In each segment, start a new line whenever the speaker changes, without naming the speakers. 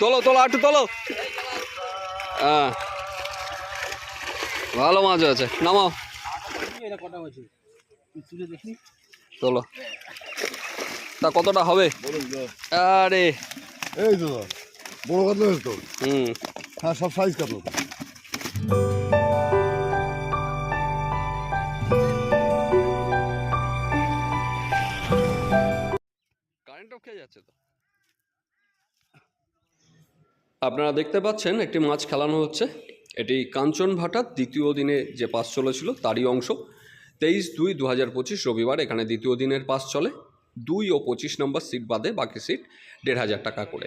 তোলো তোলো একটু তোলো। হ্যাঁ। ভালো মাছ আছে নামাও।
তুলে।
তা কতটা হবে? আরে।
এই তো বড় কথা
হুম।
হ্যাঁ সব সাইজ কাতলা
আপনারা দেখতে পাচ্ছেন একটি মাছ খেলানো হচ্ছে। এটি কাঞ্চন ভাটার দ্বিতীয় দিনে যে পাস চলেছিল তারই অংশ। তেইশ দুই দু হাজার পঁচিশ রবিবার এখানে দ্বিতীয় দিনের পাস চলে। দুই ও পঁচিশ নম্বর সিট বাদে বাকি সিট দেড় হাজার টাকা করে।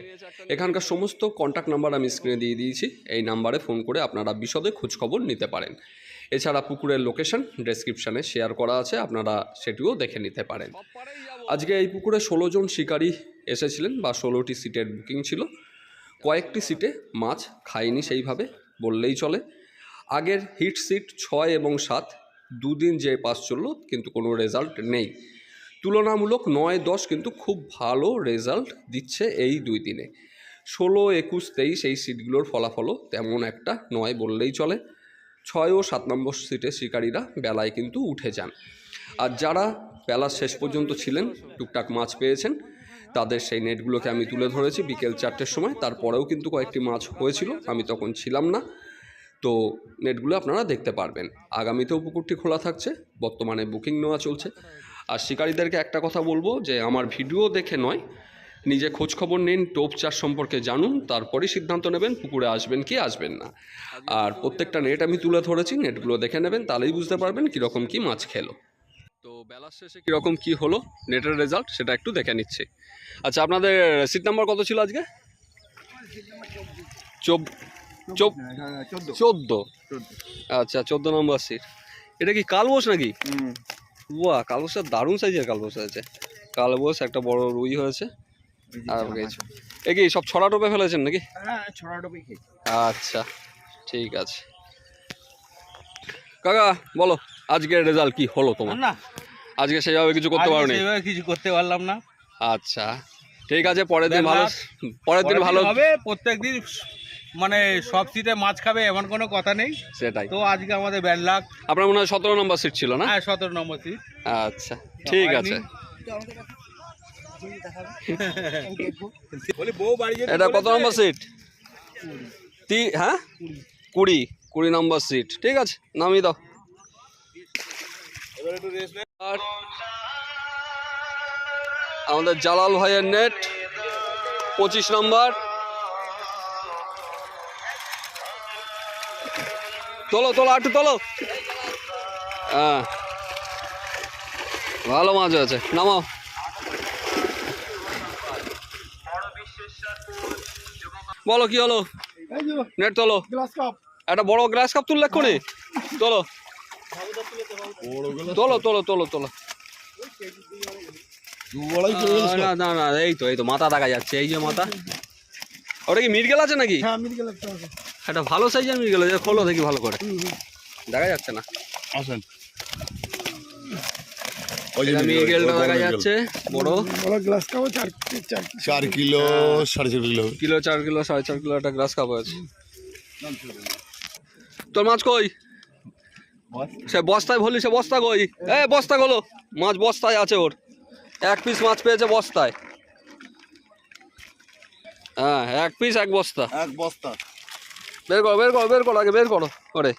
এখানকার সমস্ত কন্ট্যাক্ট নাম্বার আমি স্ক্রিনে দিয়ে দিয়েছি। এই নাম্বারে ফোন করে আপনারা বিশদে খোঁজখবর নিতে পারেন। এছাড়া পুকুরের লোকেশন ডেসক্রিপশানে শেয়ার করা আছে। আপনারা সেটিও দেখে নিতে পারেন। আজকে এই পুকুরে ষোলো জন শিকারী এসেছিলেন বা ষোলোটি সিটের বুকিং ছিল। কয়েকটি সিটে মাছ খায়নি সেইভাবে বললেই চলে। আগের হিট সিট ছয় এবং সাত দুদিন যে পাস চলল কিন্তু কোনো রেজাল্ট নেই। তুলনামূলক নয় দশ কিন্তু খুব ভালো রেজাল্ট দিচ্ছে এই দুই দিনে। ষোলো, একুশ, তেইশ এই সিটগুলোর ফলাফলও তেমন একটা নয় বললেই চলে। ছয় ও সাত নম্বর সিটে শিকারীরা বেলায় কিন্তু উঠে যান। আর যারা বেলার শেষ পর্যন্ত ছিলেন, টুকটাক মাছ পেয়েছেন তাদের সেই নেটগুলোকে আমি তুলে ধরেছি বিকেল চারটের সময়। তারপরেও কিন্তু কয়েকটি মাছ হয়েছিল, আমি তখন ছিলাম না। তো নেটগুলো আপনারা দেখতে পারবেন। আগামীতেও পুকুরটি খোলা থাকছে, বর্তমানে বুকিং নেওয়া চলছে। আর শিকারীদেরকে একটা কথা বলব যে, আমার ভিডিও দেখে নয়, নিজে খোঁজখবর নিন, টোপ চাষ সম্পর্কে জানুন, তারপরেই সিদ্ধান্ত নেবেন পুকুরে আসবেন কি আসবেন না। আর প্রত্যেকটা নেট আমি তুলে ধরেছি, নেটগুলো দেখে নেবেন, তাহলেই বুঝতে পারবেন কীরকম কি মাছ খেলো। তো বেলার শেষে কীরকম কি হলো নেটের রেজাল্ট সেটা একটু দেখে নিচ্ছি। আচ্ছা আপনাদের সিট নাম্বার কত ছিল আজকে?
চোদ্দ।
আচ্ছা চোদ্দ নম্বর সিট এটা কি কালবোস নাকি? বাহ কালবোসটা দারুণ সাইজের কালবোস আছে। কালবোস একটা বড় রুই হয়েছে। আর এ কি সব ছড়া টোপে ফেলেছেন নাকি?
হ্যাঁ
আচ্ছা ঠিক আছে। কাকা বলো। আজকের রেজাল্ট কি হলো তোমার?
না।
আজকে সেইভাবে কিছু করতে
আজকে
পারোনি?
সেভাবে কিছু করতে পারলাম না।
আচ্ছা ঠিক আছে পরের দিন ভালো পরের দিন ভালো
হবে প্রত্যেক দিন মানে সব সিটে মাছ খাবে এমন কোনো কথা নেই।
সেটাই।
তো আজকে আমাদের ব্যাড লাখ
আপনার মনে হয় সতেরো নম্বর সিট ছিল না?
হ্যাঁ সতেরো নম্বর সিট
আচ্ছা ঠিক আছে। এটা কত নম্বর সিট তি হ্যাঁ? কুড়ি। কুড়ি নম্বর সিট ঠিক আছে নামিয়ে দাও।
এবার একটু রেস্ট নে
আর আমাদের জালাল ভাইয়ের নেট পঁচিশ নম্বর তোলো তোলো একটু তোলো। হ্যাঁ। ভালো মাছ আছে নামাও। বলো কি হলো? নেট তোলো। একটা বড় গ্লাস কাপ তুললে এক্ষুনি? তোলো। তোলো তোলো তোলো তোলো।
দু বড়াই চলে গেল
না না না এই তো এই তো মাথা দেখা যাচ্ছে এই যে মাথা। ওটা কি মিরগেল আছে নাকি?
হ্যাঁ একটা
ভালো সাইজের মিরগেল আছে খোলো দেখি ভালো করে। দেখা যাচ্ছে না।
আসেন।
এটা মিরগেলটা দেখা যাচ্ছে বড়।
গ্লাস চার কিলো সাড়ে চার কিলো।
কিলো চার কিলো সাড়ে চার কিলো একটা গ্রাস কাপ আছে তোর মাছ কই? সে বস্তায় ভরলি সে বস্তা কই? এ বস্তা গলো মাছ বস্তায় আছে ওর। এক পিস মাছ পেয়েছে বস্তায়। হ্যাঁ এক পিস এক বস্তা।
এক বস্তা।
বের করো বের করো বের করো আগে বের করো করে।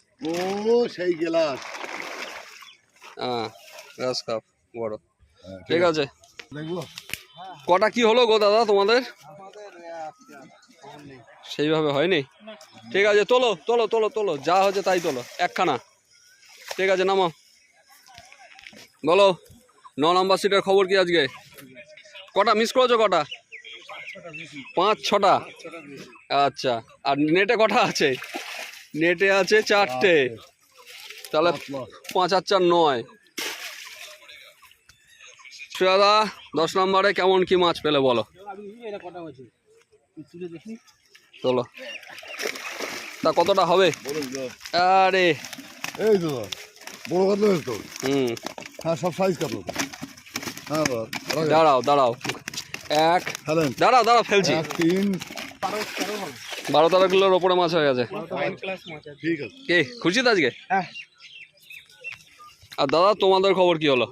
ও সেই গ্লাস।
হ্যাঁ গ্রাস কাপ বড়। ঠিক আছে। কটা কি হলো গো দাদা তোমাদের? সেইভাবে হয়নি? ঠিক আছে তোলো তোলো তোলো তোলো। যা হচ্ছে তাই তোলো। একখানা। ঠিক আছে, নামো। বলো, ন নম্বর সিটের খবর কি আজকে? কটা? মিস করেছ কটা? পাঁচ, ছটা? আচ্ছা আর নেটে কটা আছে? নেটে আছে চারটে। তাহলে পাঁচ আর চার নয়। দাদা দশ নম্বরে কেমন কি মাছ পেলে বলো? চলো। তা কতটা হবে? আরে।
এই বড় কাতলা হয়েছে তো।
হুম।
হ্যাঁ সব সাইজ কাতলা হ্যাঁ
দাঁড়াও দাঁড়াও এক দাঁড়াও দাঁড়াও ফেলছি।
তিন।
বারো তেরো কিলোর ওপরে মাছ হয়ে গেছে।
ঠিক আছে।
কে খুশি তো আজকে?
হ্যাঁ।
আর দাদা তোমাদের খবর কি হলো?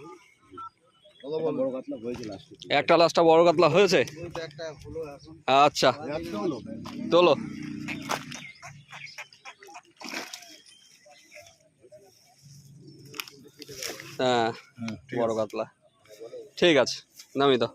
একটা লাস্টটা বড় কাতলা হয়েছে? আচ্ছা। তোলো। হ্যাঁ বড় কাতলা ঠিক আছে নামি তো